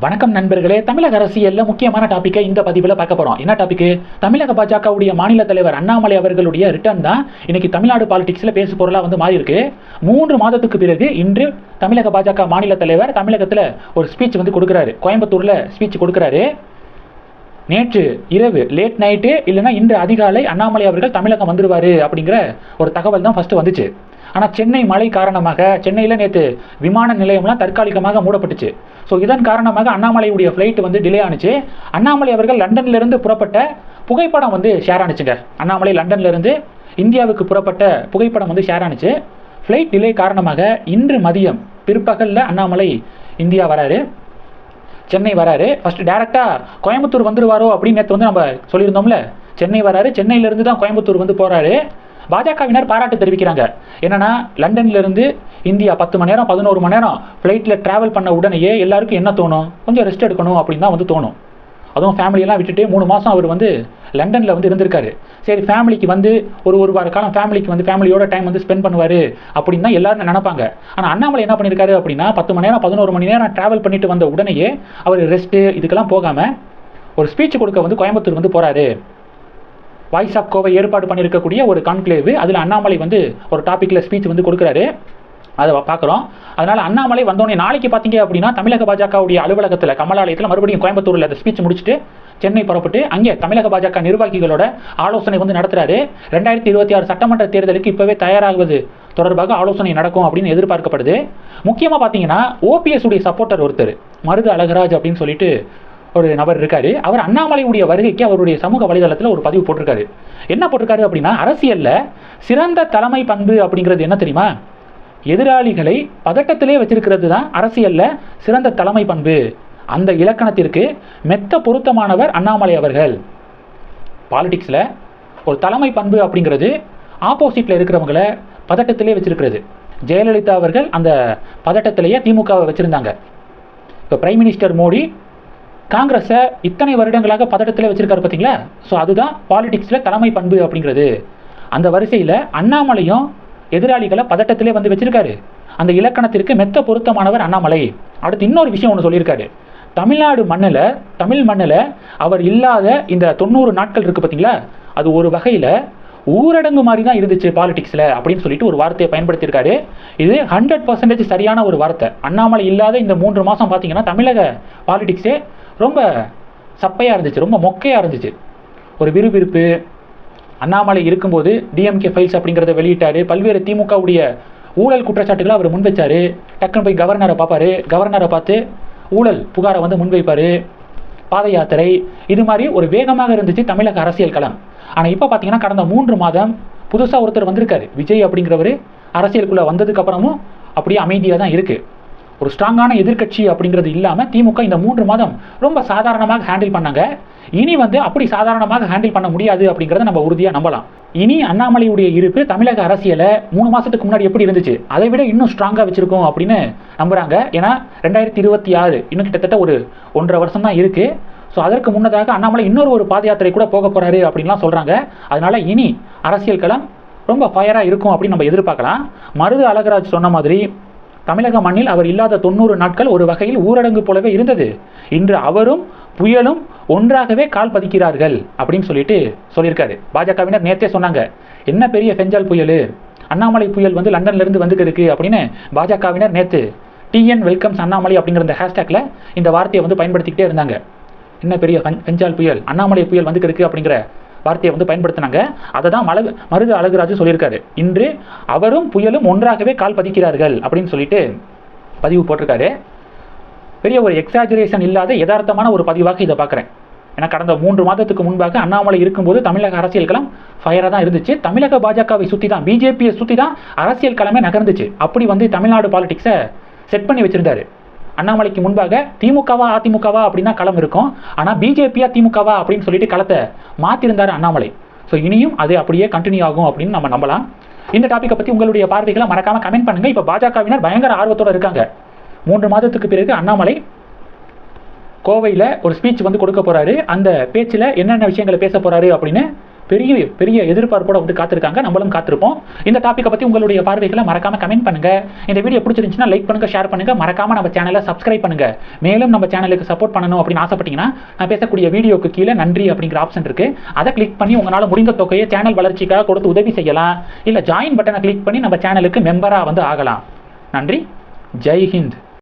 வணக்கம் நண்பர்களே. தமிழக அரசியல்ல முக்கியமான டாப்பிக்கை இந்த பதிவில் பார்க்க போறோம். என்ன டாபிக் தமிழக பாஜகவுடைய மாநில தலைவர் அண்ணாமலை அவர்களுடைய ரிட்டர்ன் தான் இன்னைக்கு தமிழ்நாடு பாலிடிக்ஸ்ல பேசு பொருளா வந்து மாறி இருக்கு மூன்று மாதத்துக்கு பிறகு இன்று தமிழக பாஜக மாநில தலைவர் தமிழகத்துல ஒரு ஸ்பீச் வந்து கொடுக்குறாரு. கோயம்புத்தூர்ல ஸ்பீச் கொடுக்குறாரு. நேற்று இரவு லேட் நைட்டு இல்லைன்னா இன்று அதிகாலை அண்ணாமலை அவர்கள் தமிழகம் வந்துடுவார் அப்படிங்கிற ஒரு தகவல் தான் ஃபஸ்ட்டு வந்துச்சு. ஆனால் சென்னை மழை காரணமாக சென்னையில் நேற்று விமான நிலையம்லாம் தற்காலிகமாக மூடப்பட்டுச்சு. ஸோ இதன் காரணமாக அண்ணாமலையுடைய ஃப்ளைட் வந்து டிலே ஆனுச்சு. அண்ணாமலை அவர்கள் லண்டன்லேருந்து புறப்பட்ட புகைப்படம் வந்து ஷேர் ஆனுச்சுங்க. அண்ணாமலை லண்டன்லேருந்து இந்தியாவுக்கு புறப்பட்ட புகைப்படம் வந்து ஷேர் ஆனுச்சு. ஃப்ளைட் டிலே காரணமாக இன்று மதியம் பிற்பகலில் அண்ணாமலை இந்தியா வராரு. சென்னை வராரு. ஃபஸ்ட்டு டேரெக்டாக கோயம்புத்தூர் வந்துடுவாரோ அப்படின்னு நேற்று வந்து நம்ம சொல்லியிருந்தோம்ல. சென்னை வராரு. சென்னையிலேருந்து தான் கோயம்புத்தூர் வந்து போகிறாரு பாஜகவினர் பாராட்டு தெரிவிக்கிறாங்க. என்னன்னா லண்டன்லேருந்து இந்தியா பத்து மணி நேரம் பதினோரு மணி நேரம் ஃப்ளைட்டில் ட்ராவல் பண்ண உடனேயே எல்லாருக்கும் என்ன தோணும்? கொஞ்சம் ரெஸ்ட் எடுக்கணும் அப்படின்னு தான் வந்து தோணும். அதுவும் ஃபேமிலியெல்லாம் விட்டுட்டு மூணு மாதம் அவர் வந்து லண்டனில் வந்து இருந்திருக்காரு. சரி ஃபேமிலிக்கு வந்து ஒரு ஒரு வார காலம் ஃபேமிலிக்கு வந்து ஃபேமிலியோட டைம் வந்து ஸ்பெண்ட் பண்ணுவார் அப்படின்னு தான் எல்லாரும் நினைப்பாங்க. ஆனால் அண்ணாமலை என்ன பண்ணியிருக்காரு அப்படின்னா பத்து மணி நேரம் பதினோரு மணி நேரம் ட்ராவல் பண்ணிட்டு வந்த உடனேயே அவர் ரெஸ்ட்டு இதுக்கெல்லாம் போகாமல் ஒரு ஸ்பீச் கொடுக்க வந்து கோயம்புத்தூர் வந்து போகிறாரு வாய்ஸ் ஆஃப் கோவை ஏற்பாடு பண்ணியிருக்கக்கூடிய ஒரு கான்க்ளேவ் அதில் அண்ணாமலை வந்து ஒரு டாப்பிக்கில் ஸ்பீச் வந்து கொடுக்குறாரு. அதை பார்க்குறோம். அதனால் அண்ணாமலை வந்தோடனே நாளைக்கு பார்த்தீங்க அப்படின்னா தமிழக பாஜகவுடைய அலுவலகத்தில் கமலாலயத்தில் மறுபடியும் கோயம்புத்தூரில் அந்த ஸ்பீச் முடிச்சுட்டு சென்னை புறப்பட்டு அங்கே தமிழக பாஜக நிர்வாகிகளோட ஆலோசனை வந்து நடத்துகிறாரு ரெண்டாயிரத்தி இருபத்தி ஆறு சட்டமன்ற தேர்தலுக்கு இப்போவே தயாராகுவது தொடர்பாக ஆலோசனை நடக்கும் அப்படின்னு எதிர்பார்க்கப்படுது. முக்கியமாக பார்த்தீங்கன்னா ஓபிஎஸ் உடைய சப்போர்ட்டர் ஒருத்தர் மருது அழகராஜ் அப்படின்னு சொல்லிட்டு ஒரு நபர் இருக்காரு. அவர் அண்ணாமலையுடைய வருகைக்கு அவருடைய சமூக வலைதளத்தில் ஒரு பதிவு போட்டிருக்காரு. என்ன போட்டிருக்காரு அப்படின்னா அரசியலில் சிறந்த தலைமை பண்பு அப்படிங்கிறது என்ன தெரியுமா? எதிராளிகளை பதட்டத்திலே வச்சிருக்கிறது தான் அரசியல்ல சிறந்த தலைமை பண்பு. அந்த இலக்கணத்திற்கு மெத்த பொருத்தமானவர் அண்ணாமலை அவர்கள். பாலிடிக்ஸில் ஒரு தலைமை பண்பு அப்படிங்கிறது ஆப்போசிட்டில் இருக்கிறவங்கள பதட்டத்திலே வச்சிருக்கிறது. ஜெயலலிதா அவர்கள் அந்த பதட்டத்திலேயே திமுகவை வச்சுருந்தாங்க. இப்போ பிரைம் மினிஸ்டர் மோடி காங்கிரஸை இத்தனை வருடங்களாக பதட்டத்தில் வச்சுருக்காரு பார்த்தீங்களா? ஸோ அதுதான் பாலிடிக்ஸில் தலைமை பண்பு அப்படிங்கிறது. அந்த வரிசையில் அண்ணாமலையும் எதிராளிகளை பதட்டத்திலே வந்து வச்சிருக்காரு. அந்த இலக்கணத்திற்கு மெத்த பொருத்தமானவர் அண்ணாமலை. அடுத்து இன்னொரு விஷயம் ஒன்று சொல்லியிருக்காரு. தமிழ்நாடு மண்ணில் தமிழ் மண்ணில் அவர் இல்லாத இந்த தொண்ணூறு நாட்கள் இருக்கு பார்த்தீங்களா அது ஒரு வகையில் ஊரடங்கு மாதிரி தான் இருந்துச்சு பாலிடிக்ஸில் அப்படின்னு சொல்லிட்டு ஒரு வார்த்தையை பயன்படுத்தியிருக்காரு. இது ஹண்ட்ரட் பர்சன்டேஜ் சரியான ஒரு வார்த்தை. அண்ணாமலை இல்லாத இந்த மூன்று மாதம் பார்த்தீங்கன்னா தமிழக பாலிடிக்ஸே ரொம்ப சப்பையாக இருந்துச்சு ரொம்ப மொக்கையாக இருந்துச்சு. ஒரு விறுவிறுப்பு அண்ணாமலை இருக்கும்போது டிஎம்கே ஃபைல்ஸ் அப்படிங்கிறத வெளியிட்டார். பல்வேறு திமுகவுடைய ஊழல் குற்றச்சாட்டுகளை அவர் முன்வைச்சார் டக்குன்னு போய் கவர்னரை பார்ப்பார். கவர்னரை பார்த்து ஊழல் புகாரை வந்து முன்வைப்பார் பாத யாத்திரை இது மாதிரி ஒரு வேகமாக இருந்துச்சு தமிழக அரசியல் களம். ஆனால் இப்போ பார்த்தீங்கன்னா கடந்த மூன்று மாதம் புதுசாக ஒருத்தர் வந்திருக்காரு. விஜய் அப்படிங்கிறவர் அரசியலுக்குள்ளே வந்ததுக்கப்புறமும் அப்படியே அமைதியாக தான் இருக்குது ஒரு ஸ்ட்ராங்கான எதிர்கட்சி அப்படிங்கிறது இல்லாமல் திமுக இந்த மூன்று மாதம் ரொம்ப சாதாரணமாக ஹேண்டில் பண்ணாங்க. இனி வந்து அப்படி சாதாரணமாக ஹேண்டில் பண்ண முடியாது அப்படிங்கிறத நம்ம உறுதியாக நம்பலாம். இனி அண்ணாமலையுடைய இருப்பு தமிழக அரசியலை மூணு மாதத்துக்கு முன்னாடி எப்படி இருந்துச்சு? அதை விட இன்னும் ஸ்ட்ராங்காக வச்சுருக்கோம் அப்படின்னு நம்புகிறாங்க ஏன்னா ரெண்டாயிரத்தி இருபத்தி ஆறு இன்னும் கிட்டத்தட்ட ஒரு ஒன்றரை வருஷம் தான் இருக்குது ஸோ அதற்கு முன்னதாக அண்ணாமலை இன்னொரு ஒரு பாத யாத்திரை கூட போக போகிறாரு அப்படின்லாம் சொல்கிறாங்க அதனால் இனி அரசியல் களம் ரொம்ப ஃபயராக இருக்கும் அப்படின்னு நம்ம எதிர்பார்க்கலாம். மருது அழகராஜ் சொன்ன மாதிரி தமிழக மண்ணில் அவர் இல்லாத தொண்ணூறு நாட்கள் ஒரு வகையில் ஊரடங்கு போலவே இருந்தது. இன்று அவரும் புயலும் ஒன்றாகவே கால் பதிக்கிறார்கள் அப்படின்னு சொல்லிட்டு சொல்லியிருக்காரு. பாஜகவினர் நேற்றே சொன்னாங்க என்ன பெரிய செஞ்சால் புயல்? அண்ணாமலை புயல் வந்து லண்டன்லேருந்து இருந்து இருக்கு அப்படின்னு பாஜகவினர் நேற்று டிஎன் வெல்கம்ஸ் அண்ணாமலை அப்படிங்கிற இந்த ஹேஷ்டேக்கில் இந்த வார்த்தையை வந்து பயன்படுத்திக்கிட்டே இருந்தாங்க. என்ன பெரிய பெஞ்சால் புயல்? அண்ணாமலை புயல் வந்துட்டு இருக்கு அப்படிங்கிற வார்த்தையை வந்து பயன்படுத்தினாங்க. அதை தான் மலகு மருது அழகுராஜு சொல்லியிருக்காரு. இன்று அவரும் புயலும் ஒன்றாகவே கால் பதிக்கிறார்கள் அப்படின்னு சொல்லிட்டு பதிவு போட்டிருக்காரு. பெரிய ஒரு எக்ஸாஜுரேஷன் இல்லாத யதார்த்தமான ஒரு பதிவாக இதை பார்க்குறேன். ஏன்னா கடந்த மூன்று மாதத்துக்கு முன்பாக அண்ணாமலை இருக்கும்போது தமிழக அரசியல் களம் ஃபயராக தான் இருந்துச்சு. தமிழக பாஜகவை சுற்றி தான் பிஜேபியை சுற்றி தான் அரசியல் களமே நகர்ந்துச்சு. அப்படி வந்து தமிழ்நாடு பாலிடிக்ஸை செட் பண்ணி வச்சுருந்தாரு. அண்ணாமலைக்கு முன்பாக திமுகவா அதிமுகவா அப்படின்னா களம் இருக்கும். ஆனால் பிஜேபியா திமுகவா அப்படின்னு சொல்லிட்டு களத்தை மாற்றிருந்தார் அண்ணாமலை. ஸோ இனியும் அது அப்படியே கண்டினியூ ஆகும் அப்படின்னு நம்ம நம்பலாம். இந்த டாப்பிக்கை பற்றி உங்களுடைய பார்வைகளை மறக்காம கமெண்ட் பண்ணுங்க. இப்போ பாஜகவினர் பயங்கர ஆர்வத்தோட இருக்காங்க. மூன்று மாதத்துக்கு பிறகு அண்ணாமலை கோவையில் ஒரு ஸ்பீச் வந்து கொடுக்க போறாரு. அந்த பேச்சில் என்னென்ன விஷயங்களை பேச போறாரு அப்படின்னு பெரிய பெரிய எதிர்பார்ப்போட வந்து காத்திருக்காங்க. நம்மளும் காத்திருப்போம். இந்த டாப்பிக்கை பற்றி உங்களுடைய பார்வைகளை மறக்காம கமெண்ட் பண்ணுங்க. இந்த வீடியோ பிடிச்சிருந்துச்சுன்னா லைக் பண்ணுங்க ஷேர் பண்ணுங்க. மறக்காம நம்ம சேனலை சப்ஸ்கிரைப் பண்ணுங்க. மேலும் நம்ம சேனலுக்கு சப்போர்ட் பண்ணணும் அப்படின்னு ஆசைப்பட்டீங்கன்னா நான் பேசக்கூடிய வீடியோக்கு கீழே நன்றி அப்படிங்கிற ஆப்ஷன் இருக்கு. அதை கிளிக் பண்ணி உங்களால் முடிந்த தொகையை சேனல் வளர்ச்சிக்காக கொடுத்து உதவி செய்யலாம். இல்லை ஜாயின் பட்டனை கிளிக் பண்ணி நம்ம சேனலுக்கு மெம்பராக வந்து ஆகலாம். நன்றி. ஜெய் ஹிந்த்.